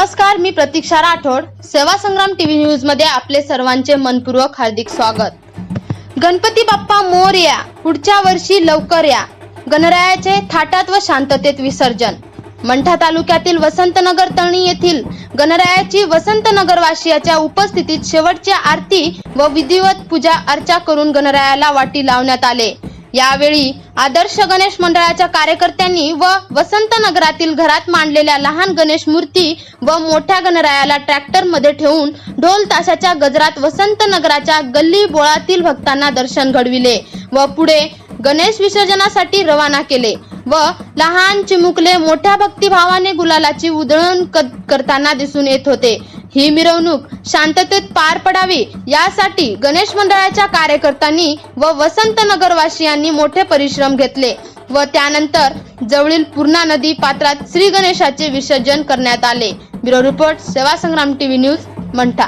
नमस्कार मी प्रतीक्षा राठोड. सेवा संग्राम टीव्ही न्यूजमध्ये आपले सर्वांचे मनपूर्वक हार्दिक स्वागत. गणपती बाप्पा मोर या पुढच्या वर्षी लवकर या. गणरायाचे थाटात व शांततेत विसर्जन. मंठा तालुक्यातील वसंतनगर तळणी येथील गणरायाची वसंतनगर वासियाच्या उपस्थितीत शेवटची आरती व विधिवत पूजा अर्चा करून गणरायाला वाटी लावण्यात आले. यावेळी आदर्श गणेश मंडळाच्या कार्यकर्त्यांनी व वसंत नगरातील घरात मांडलेल्या लहान गणेश मूर्ती व मोठ्या गणरायाला ट्रॅक्टरमध्ये ठेवून ढोल ताशाच्या गजरात वसंत नगराच्या गल्ली बोळातील भक्तांना दर्शन घडविले व पुढे गणेश विसर्जनासाठी रवाना केले व लहान चिमुकले मोठ्या भक्तिभावाने गुलालाची उधळण करताना दिसून येत होते. ही मिरवणूक शांततेत पार पडावी यासाठी गणेश मंडळाच्या कार्यकर्त्यांनी व वसंत नगरवासियांनी मोठे परिश्रम घेतले व त्यानंतर जवळील पूर्णा नदी पात्रात श्री गणेशाचे विसर्जन करण्यात आले. ब्युरो रिपोर्ट सेवा संग्राम टीव्ही न्यूज मंठा.